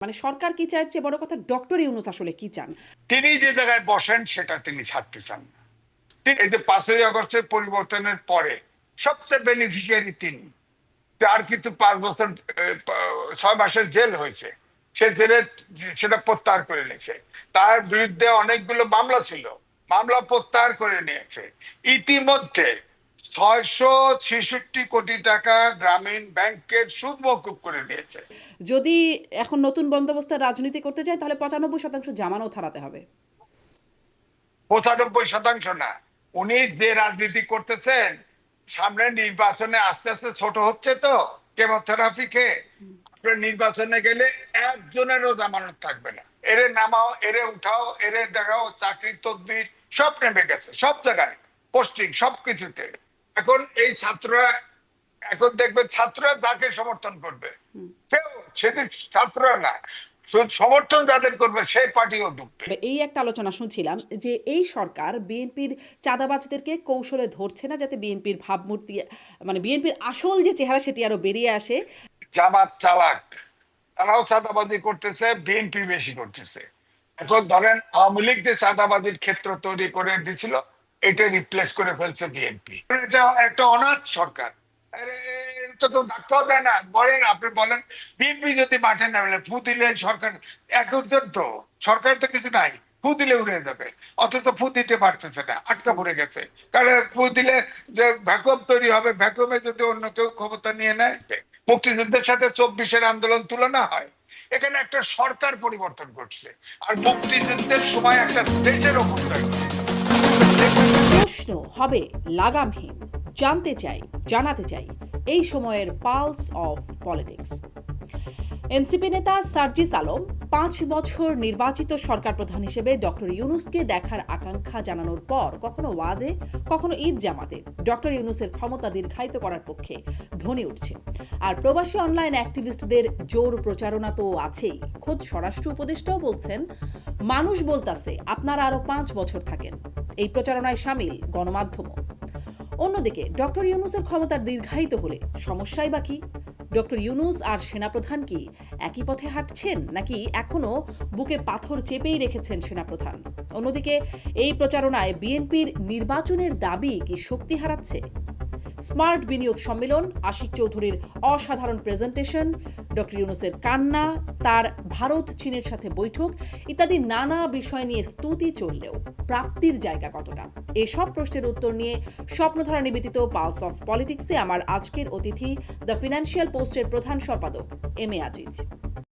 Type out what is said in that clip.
মানে সরকার কি চায় বড় কথা, ডক্টর ইউনুস আসলে কি চান? তিনি যে জায়গায় বসেন, সেটা তিনি ছাড়তে চান তিনি- এই যে পাঁচই আগস্টের পরিবর্তনের পরে সবচেয়ে বেনিফিশিয়ারি তিনি। তার কিন্তু পাঁচ বছর ছয় মাসের জেল হয়েছে। সে জেলে সেটা প্রত্যাহার করে নিয়েছে। তার বিরুদ্ধে অনেকগুলো মামলা ছিল। মামলা প্রত্যাহার করে নিয়েছে। ইতিমধ্যে ছয়শো ছেষট্টি কোটি টাকা গ্রামীণ ব্যাংকের সুদ মকুব করে নিয়েছে যদি এখন নতুন বন্দোবস্তের রাজনীতি করতে চায় তাহলে পঁচানব্বই শতাংশ জামানত হারাতে হবে। পঁচানব্বই শতাংশ না। উনি যে রাজনীতি করতেছেন সামনে নির্বাচনে আস্তে আস্তে ছোট হচ্ছে তো কেমোথেরাপি খেয়ে। আপনার নির্বাচনে গেলে একজনেরও জামানত থাকবে না। এরে নামাও এরে উঠাও এরে দেখাও চাকরি তদবির সব নেমে গেছে সব জায়গায়। পোস্টিং সব কিছুতে এখন এই ছাত্ররা এখন দেখবে ছাত্ররা যাকে সমর্থন করবে। কেউ সেটি ছাত্ররা না সমর্থন যাদের করবে সেই পার্টিও ঢুকবে। এই একটা আলোচনা শুনছিলাম যে এই সরকার বিএনপির চাঁদাবাজদেরকে কৌশলে ধরছে না যাতে বিএনপির ভাবমূর্তি মানে বিএনপির আসল যে চেহারা সেটি আরও বেরিয়ে আসে? জামাত চালাক তারাও চাঁদাবাজি করতেছে বিএনপি বেশি করতেছে। এখন ধরেন আওয়ামী লীগ যে চাঁদাবাজির ক্ষেত্র তৈরি করে দিছিল এটা রিপ্লেস করে ফেলছে বিএনপি এটা একটা অনাথ সরকার। তো দেয় না, বলেন, আপনি বলেন। বিএনপি যদি মাঠে নামলে ফু সরকার তো সরকার তো কিছু নাই, ফু দিলে উড়ে যাবে, অথচ ফু দিতে পারতেছে না, আটকা পড়ে গেছে। কারণ ফু দিলে যে ভ্যাকুয়াম তৈরি হবে, ভ্যাকুয়ামে যদি অন্য কেউ ক্ষমতা নিয়ে নেয়, মুক্তিযুদ্ধের সাথে চব্বিশের আন্দোলন তুলনা হয়। এখানে একটা সরকার পরিবর্তন ঘটছে, আর মুক্তিযুদ্ধের সময় একটা দেশের ওপর প্রশ্ন হবে লাগামহীন, জানতে চাই, জানাতে চাই এই সময়ের পালস অফ পলিটিক্স। এনসিপি নেতা সার্জিস আলম পাঁচ বছর নির্বাচিত সরকার প্রধান হিসেবে ডক্টর ইউনুসকে দেখার আকাঙ্ক্ষা জানানোর পর কখনো ওয়াজে, কখনো ঈদ জামাতে। ডক্টর ইউনুসের ক্ষমতা দীর্ঘায়িত করার পক্ষে ধ্বনি উঠছে। আর প্রবাসী অনলাইন অ্যাক্টিভিস্টদের জোর প্রচারণা তো আছেই। খোদ স্বরাষ্ট্র উপদেষ্টাও বলছেন, মানুষ বলতাছে, আপনারা আরও পাঁচ বছর থাকেন। এই প্রচারণায় সামিল গণমাধ্যমও। অন্যদিকে, ডক্টর ইউনুসের ক্ষমতা দীর্ঘায়িত হলে সমস্যাই বাকি ডক্টর ইউনুস আর সেনাপ্রধান কি একই পথে হাঁটছেন নাকি এখনও বুকে পাথর চেপেই রেখেছেন সেনাপ্রধান? অন্যদিকে, এই প্রচারণায় বিএনপির নির্বাচনের দাবি কি শক্তি হারাচ্ছে? স্মার্ট বিনিয়োগ সম্মেলন, আশিক চৌধুরীর অসাধারণ প্রেজেন্টেশন ডক্টর ইউনুসের কান্না, তার ভারত চীনের সাথে বৈঠক ইত্যাদি নানা বিষয় নিয়ে স্তুতি চললেও প্রাপ্তির জায়গা কতটা? এসব প্রশ্নের উত্তর নিয়ে স্বপ্নধারা নিবেদিত পালস অফ পলিটিক্সে আমার আজকের অতিথি দ্য ফিনান্সিয়াল পোস্টের প্রধান সম্পাদক এম এ আজিজ।